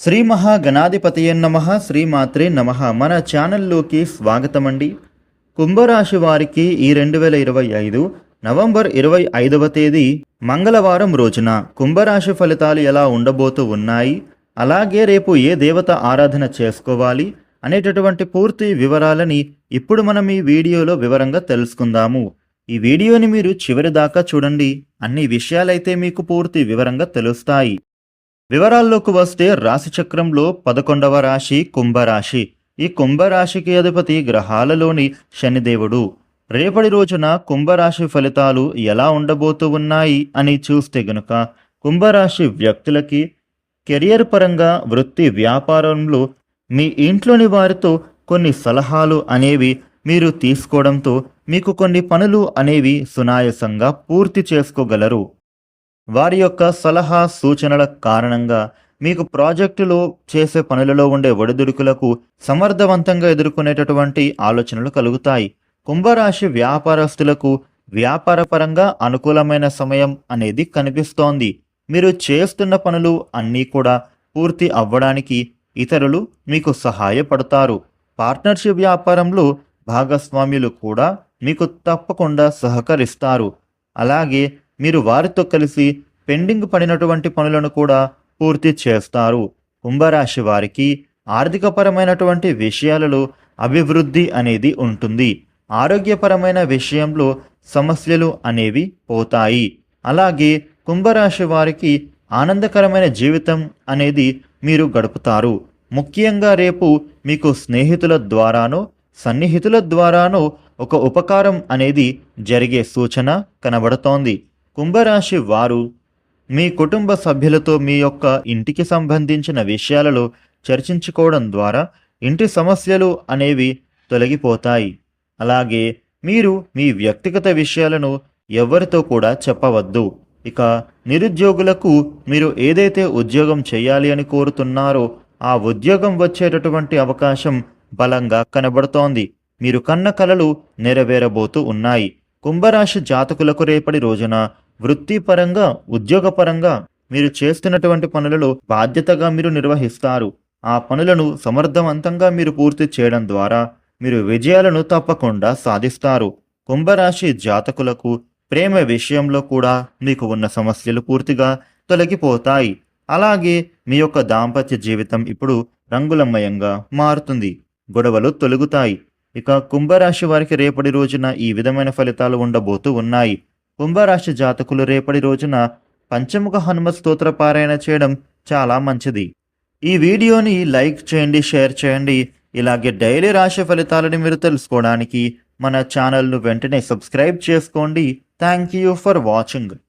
శ్రీ మహాగణాధిపతయ నమ శ్రీమాత్రే నమ. మన ఛానల్లోకి స్వాగతం అండి కుంభరాశి వారికి ఈ రెండు వేల ఇరవై ఐదు నవంబర్ ఇరవై ఐదవ తేదీ మంగళవారం రోజున కుంభరాశి ఫలితాలు ఎలా ఉండబోతూ ఉన్నాయి అలాగే రేపు ఏ దేవత ఆరాధన చేసుకోవాలి అనేటటువంటి పూర్తి వివరాలని ఇప్పుడు మనం ఈ వీడియోలో వివరంగా తెలుసుకుందాము. ఈ వీడియోని మీరు చివరి దాకా చూడండి అన్ని విషయాలైతే మీకు పూర్తి వివరంగా తెలుస్తాయి. వివరాల్లోకి వస్తే రాశి చక్రంలో పదకొండవ రాశి కుంభరాశి. ఈ కుంభరాశికి అధిపతి గ్రహాలలోని శనిదేవుడు. రేపటి రోజున కుంభరాశి ఫలితాలు ఎలా ఉండబోతూ ఉన్నాయి అని చూస్తే గనుక కుంభరాశి వ్యక్తులకి కెరియర్ పరంగా వృత్తి వ్యాపారంలో మీ ఇంట్లోని వారితో కొన్ని సలహాలు అనేవి మీరు తీసుకోవడంతో మీకు కొన్ని పనులు అనేవి సునాయసంగా పూర్తి చేసుకోగలరు. వారి యొక్క సలహా సూచనల కారణంగా మీకు ప్రాజెక్టులో చేసే పనులలో ఉండే ఒడిదుడుకులకు సమర్థవంతంగా ఎదుర్కొనేటటువంటి ఆలోచనలు కలుగుతాయి. కుంభరాశి వ్యాపారస్తులకు వ్యాపారపరంగా అనుకూలమైన సమయం అనేది కనిపిస్తోంది. మీరు చేస్తున్న పనులు అన్నీ కూడా పూర్తి అవ్వడానికి ఇతరులు మీకు సహాయపడతారు. పార్ట్నర్షిప్ వ్యాపారంలో భాగస్వామ్యులు కూడా మీకు తప్పకుండా సహకరిస్తారు. అలాగే మీరు వారితో కలిసి పెండింగ్ పడినటువంటి పనులను కూడా పూర్తి చేస్తారు. కుంభరాశి వారికి ఆర్థికపరమైనటువంటి విషయాలలో అభివృద్ధి అనేది ఉంటుంది. ఆరోగ్యపరమైన విషయంలో సమస్యలు అనేవి పోతాయి. అలాగే కుంభరాశి వారికి ఆనందకరమైన జీవితం అనేది మీరు గడుపుతారు. ముఖ్యంగా రేపు మీకు స్నేహితుల ద్వారానో సన్నిహితుల ద్వారానో ఒక ఉపకారం అనేది జరిగే సూచన కనబడుతోంది. కుంభరాశి వారు మీ కుటుంబ సభ్యులతో మీ యొక్క ఇంటికి సంబంధించిన విషయాలలో చర్చించుకోవడం ద్వారా ఇంటి సమస్యలు అనేవి తొలగిపోతాయి. అలాగే మీరు మీ వ్యక్తిగత విషయాలను ఎవరితో కూడా చెప్పవద్దు. ఇక నిరుద్యోగులకు మీరు ఏదైతే ఉద్యోగం చేయాలి అని కోరుతున్నారో ఆ ఉద్యోగం వచ్చేటటువంటి అవకాశం బలంగా కనబడుతోంది. మీరు కన్న కలలు నెరవేరబోతూ ఉన్నాయి. కుంభరాశి జాతకులకు రేపటి రోజున వృత్తిపరంగా ఉద్యోగపరంగా మీరు చేస్తున్నటువంటి పనులలో బాధ్యతగా మీరు నిర్వహిస్తారు. ఆ పనులను సమర్థవంతంగా మీరు పూర్తి చేయడం ద్వారా మీరు విజయాలను తప్పకుండా సాధిస్తారు. కుంభరాశి జాతకులకు ప్రేమ విషయంలో కూడా మీకు ఉన్న సమస్యలు పూర్తిగా తొలగిపోతాయి. అలాగే మీ యొక్క దాంపత్య జీవితం ఇప్పుడు రంగులమయంగా మారుతుంది. గొడవలు తొలగుతాయి. ఇక కుంభరాశి వారికి రేపటి రోజున ఈ విధమైన ఫలితాలు ఉండబోతూ ఉన్నాయి. కుంభరాశి జాతకులు రేపటి రోజున పంచముఖ హనుమ స్తోత్ర పారాయణ చేయడం చాలా మంచిది. ఈ వీడియోని లైక్ చేయండి షేర్ చేయండి. ఇలాగే డైలీ రాశి ఫలితాలను మీరు తెలుసుకోవడానికి మన ఛానల్ను వెంటనే సబ్స్క్రైబ్ చేసుకోండి. Thank you for watching.